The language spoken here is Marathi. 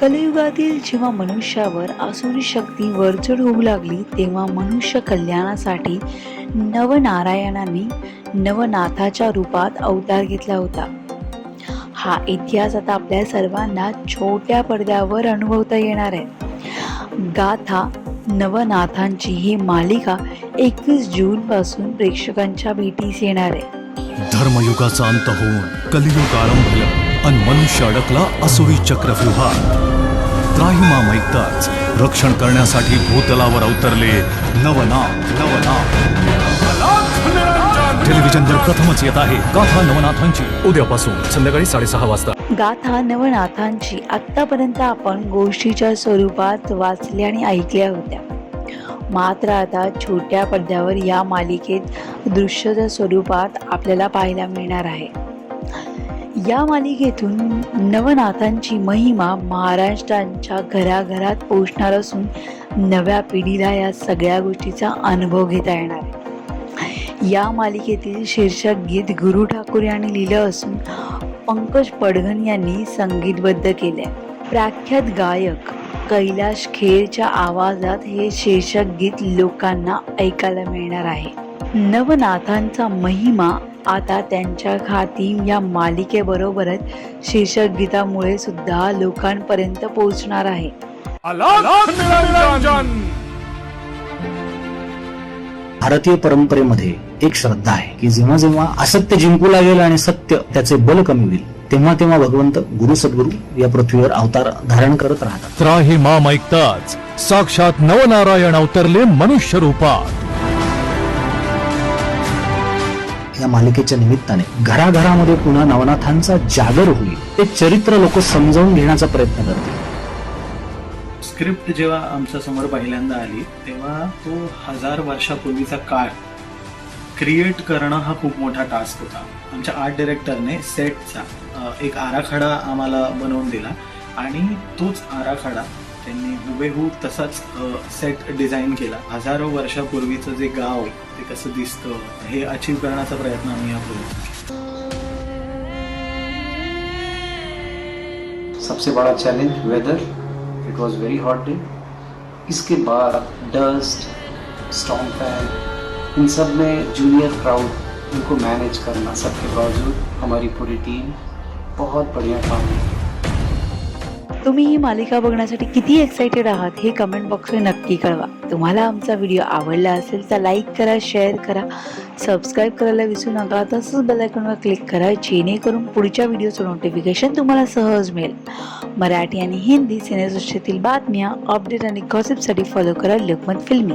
कलियुगातील जेव्हा मनुष्यावर आसुरी शक्ती वरचढ होऊ लागली तेव्हा मनुष्य कल्याणासाठी नवनारायणाने नवनाथाच्या रूपात अवतार घेतला होता. हा इतिहास आता आपल्या सर्वांना छोट्या पडद्यावर अनुभवता येणार आहे. गाथा नवनाथांची ही मालिका एकवीस जून पासून प्रेक्षकांच्या भेटीस येणार आहे. धर्मयुगाचा अंत होऊन कलियुग आरंभलं आणि मनुष्य अडकला असुरी चक्रव्यूहात. त्राहिमाम ऐकताच रक्षण करण्यासाठी भूतलावर अवतरले नवनाथ नवनाथ. टेलिव्हिजनवर प्रथमच येत आहे गाथा नवनाथांची. उद्यापासून संध्याकाळी साडेसहा वाजता. गाथा नवनाथांची आत्तापर्यंत आपण गोष्टीच्या स्वरूपात वाचल्या आणि ऐकल्या होत्या. मात्र आता छोट्या पडद्यावर या मालिकेत दृश्यच्या स्वरूपात आपल्याला पाहायला मिळणार आहे. या मालिकेतून नवनाथांची महिमा महाराष्ट्रांच्या घराघरात पोचणार असून नव्या पिढीला या सगळ्या गोष्टीचा अनुभव घेता येणार आहे. या मालिकेतील शीर्षक गीत गुरु ठाकूर यांनी लिहिलं असून पंकज पडघन यांनी संगीतबद्ध केले प्रख्यात गायक कैलाश खेरच्या आवाजात हे शीर्षक गीत लोकांना ऐकायला मिळणार आहे. नवनाथांचा महिमा आता त्यांच्या खाती या मालिकेबरोबरच शीर्षक गीतामुळे सुद्धा लोकांपर्यंत पोहोचणार आहे. भारतीय परंपरेमध्ये एक श्रद्धा आहे की जेव्हा जेव्हा असत्य जिंकू लागेल आणि सत्य त्याचे बल कमी होईल तेव्हा तेव्हा भगवंत गुरु सद्गुरू या पृथ्वीवर अवतार धारण करत राहतात. त्राहिमाम ऐकताच. साक्षात नवनारायण अवतरले मनुष्य रूपात या मालिकेच्या निमित्ताने घराघरामध्ये पुन्हा नवनाथांचा जागर होईल ते चरित्र लोक समजावून घेण्याचा प्रयत्न करतील. स्क्रिप्ट जेव्हा आमच्यासमोर पहिल्यांदा आली तेव्हा तो हजार वर्षापूर्वीचा काळ. क्रिएट करणं हा खूप मोठा टास्क होता. आमच्या आर्ट डिरेक्टरने सेटचा एक आराखडा आम्हाला बनवून दिला आणि तोच आराखडा त्यांनी हुबेहूब तसाच सेट डिझाईन केला. हजारो वर्षापूर्वीचं जे गाव ते कसं दिसतं, हे अचीव करण्याचा प्रयत्न आम्ही यापूर्वी सबसे बड़ा challenge weather it was very hot day इसके बाद डस्ट स्टॉम फ़ैन इन सब में जूनियर क्राउड उनको मैनेज करना सबके बावजूद, हमारी पूरी टीम बहुत बढ़िया काम की तुम्ही ही मालिका बघण्यासाठी किती एक्साइटेड आहात हे कमेंट बॉक्समध्ये नक्की कळवा. तुम्हाला आमचा व्हिडिओ आवडला असेल तर लाईक करा शेअर करा सबस्क्राईब करायला विसरू नका. तसंच बेलायकॉनवर क्लिक करा जेणेकरून पुढच्या व्हिडिओचं नोटिफिकेशन तुम्हाला सहज मिळेल. मराठी आणि हिंदी सिनेसृष्टीतील बातम्या अपडेट आणि गॉसिपसाठी फॉलो करा लोकमत फिल्मी